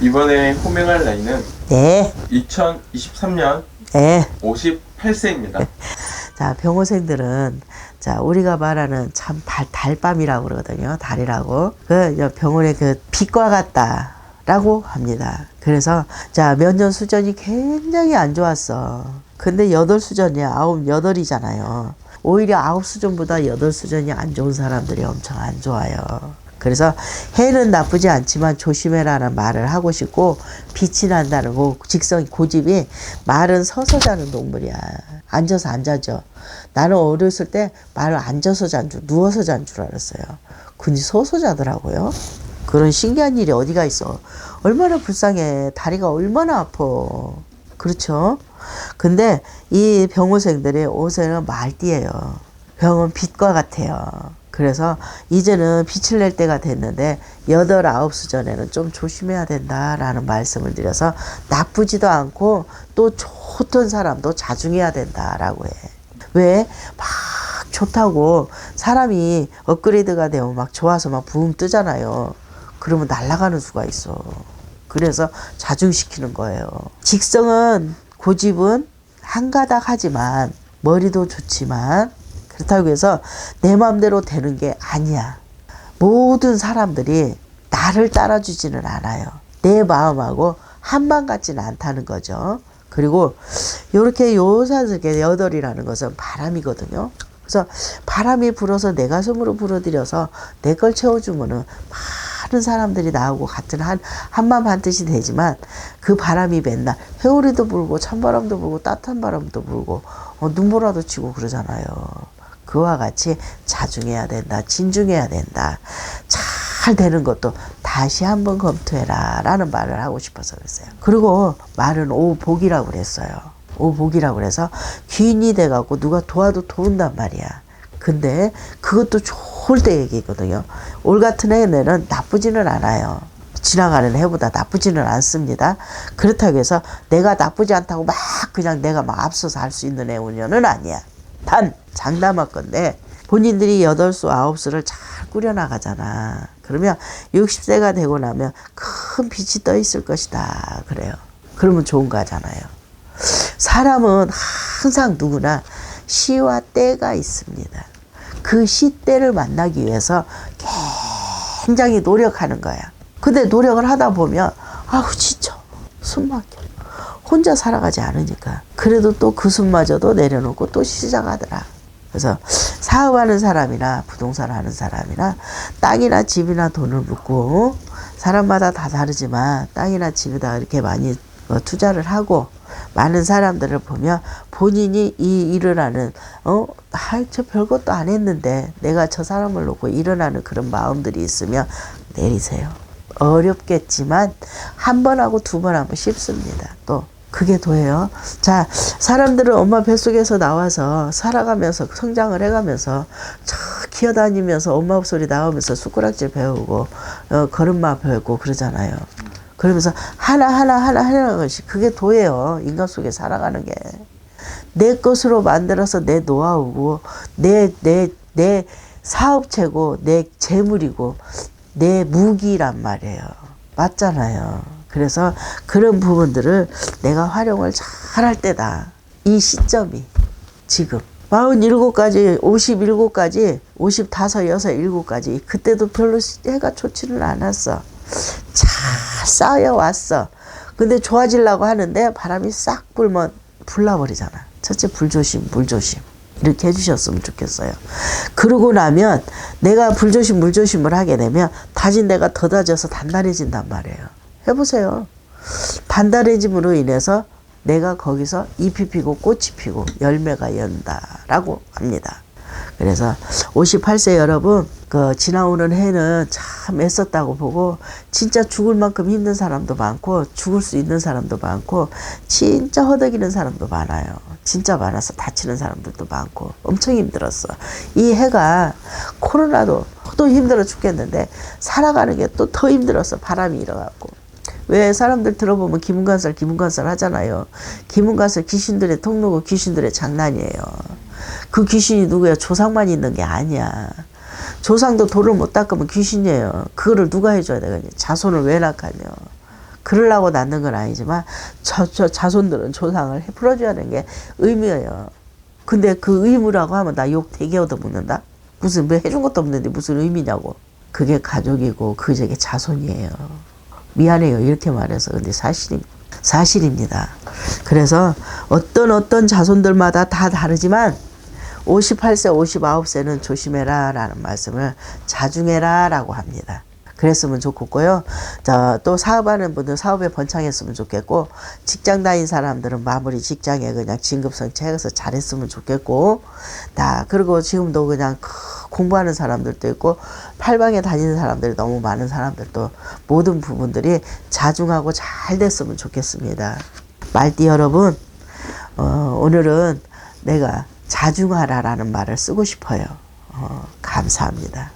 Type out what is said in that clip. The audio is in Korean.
이번에 호명할 나이는 네, 2023년 네. 58세입니다. 자, 병호생들은 자, 우리가 말하는 참 달, 달밤이라고 그러거든요. 달이라고. 그 병원의 그 빛과 같다 라고 합니다. 그래서 자, 면접 수전이 굉장히 안 좋았어. 근데 여덟 수전이야. 아홉, 여덟이잖아요. 오히려 아홉 수전보다 여덟 수전이 안 좋은 사람들이 엄청 안 좋아요. 그래서 해는 나쁘지 않지만 조심해라는 말을 하고 싶고 빛이 난다는 거 직성 고집이 말은 서서 자는 동물이야. 앉아서 안 자죠. 나는 어렸을 때 말을 앉아서 잔 줄, 누워서 잔 줄 알았어요. 근데 서서 자더라고요. 그런 신기한 일이 어디가 있어. 얼마나 불쌍해. 다리가 얼마나 아파. 그렇죠? 근데 이 병호생들의 옷에는 말띠예요. 병은 빛과 같아요. 그래서 이제는 빛을 낼 때가 됐는데 여덟 아홉 수 전에는 좀 조심해야 된다라는 말씀을 드려서 나쁘지도 않고 또 좋던 사람도 자중해야 된다라고 해. 왜? 막 좋다고 사람이 업그레이드가 되면 막 좋아서 막붕 뜨잖아요. 그러면 날아가는 수가 있어. 그래서 자중시키는 거예요. 직성은 고집은 한 가닥 하지만 머리도 좋지만 그렇다고 해서 내 마음대로 되는 게 아니야. 모든 사람들이 나를 따라주지는 않아요. 내 마음하고 한방 같지는 않다는 거죠. 그리고 이렇게 요사스게 여덟이라는 것은 바람이거든요. 그래서 바람이 불어서 내 가슴으로 불어들여서 내 걸 채워주면은 많은 사람들이 나오고 같은 한 한마음 한 뜻이 되지만 그 바람이 맨날 회오리도 불고 찬바람도 불고 따뜻한 바람도 불고 어, 눈보라도 치고 그러잖아요. 그와 같이 자중해야 된다, 진중해야 된다. 잘 되는 것도 다시 한번 검토해라 라는 말을 하고 싶어서 그랬어요. 그리고 말은 오복이라고 그랬어요. 오복이라고 그래서 귀인이 돼갖고 누가 도와도 도운단 말이야. 근데 그것도 좋을 때 얘기거든요. 올 같은 해는 나쁘지는 않아요. 지나가는 해보다 나쁘지는 않습니다. 그렇다고 해서 내가 나쁘지 않다고 막 그냥 내가 막 앞서서 할 수 있는 해 운년은 아니야. 단 장담할 건데 본인들이 여덟 수 아홉 수를 잘 꾸려나가잖아. 그러면 60세가 되고 나면 큰 빛이 떠 있을 것이다. 그래요. 그러면 좋은 거잖아요. 사람은 항상 누구나 시와 때가 있습니다. 그 시때를 만나기 위해서 굉장히 노력하는 거야. 근데 노력을 하다 보면 아우 숨 막혀. 혼자 살아가지 않으니까. 그래도 또 그 숨마저도 내려놓고 또 시작하더라. 그래서 사업하는 사람이나 부동산 하는 사람이나 땅이나 집이나 돈을 묻고 사람마다 다 다르지만 땅이나 집에다 이렇게 많이 어, 투자를 하고 많은 사람들을 보면 본인이 이 일을 하는 어, 아, 저 별것도 안 했는데 내가 저 사람을 놓고 일어나는 그런 마음들이 있으면 내리세요. 어렵겠지만 한 번 하고 두 번 하면 쉽습니다. 또 그게 도예요. 자, 사람들은 엄마 뱃속에서 나와서 살아가면서 성장을 해가면서 저 기어다니면서 엄마 소리 나오면서 숟가락질 배우고 어, 걸음마 배우고 그러잖아요. 그러면서 하나 하나 하나 하나 것이 그게 도예요. 인간 속에 살아가는 게. 내 것으로 만들어서 내 노하우고 내 내 내 사업체고 내 재물이고 내 무기란 말이에요. 맞잖아요. 그래서 그런 부분들을 내가 활용을 잘 할 때다. 이 시점이 지금 47까지 57까지 55, 6, 7까지 그때도 별로 해가 좋지는 않았어. 잘 쌓여왔어. 근데 좋아지려고 하는데 바람이 싹 불면 불나버리잖아. 첫째 불조심, 물조심. 이렇게 해주셨으면 좋겠어요. 그러고 나면 내가 불조심, 물조심을 하게 되면 다진 내가 더 다져서 단단해진단 말이에요. 해보세요. 단단해짐으로 인해서 내가 거기서 잎이 피고 꽃이 피고 열매가 연다라고 합니다. 그래서 58세 여러분, 그 지나오는 해는 참 애썼다고 보고 진짜 죽을 만큼 힘든 사람도 많고 죽을 수 있는 사람도 많고 진짜 허덕이는 사람도 많아요. 진짜 많아서 다치는 사람들도 많고 엄청 힘들었어. 이 해가 코로나도 또 힘들어 죽겠는데 살아가는 게 또 더 힘들었어. 바람이 일어갖고. 왜 사람들 들어보면 기문관살 기문관살 하잖아요. 기문관살 귀신들의 통로고 귀신들의 장난이에요. 그 귀신이 누구야? 조상만 있는 게 아니야. 조상도 돌을 못 닦으면 귀신이에요. 그거를 누가 해줘야 되겠냐? 자손을 왜 낳겠냐? 그러려고 낳는 건 아니지만 저, 저 자손들은 조상을 해 풀어줘야 하는 게 의무예요. 근데 그 의무라고 하면 나 욕 되게 얻어먹는다? 무슨 뭐 해준 것도 없는데 무슨 의미냐고. 그게 가족이고 그 저게 자손이에요. 미안해요. 이렇게 말해서. 근데 사실이, 사실입니다. 그래서 어떤 어떤 자손들마다 다 다르지만 58세, 59세는 조심해라 라는 말씀을 자중해라 라고 합니다. 그랬으면 좋겠고요. 자, 또 사업하는 분들 사업에 번창했으면 좋겠고, 직장 다닌 사람들은 마무리 직장에 그냥 진급성 채워서 잘했으면 좋겠고, 다, 그리고 지금도 그냥 크- 공부하는 사람들도 있고, 팔방에 다니는 사람들이 너무 많은 사람들도 모든 부분들이 자중하고 잘 됐으면 좋겠습니다. 말띠 여러분, 어, 오늘은 내가 자중하라라는 말을 쓰고 싶어요. 어, 감사합니다.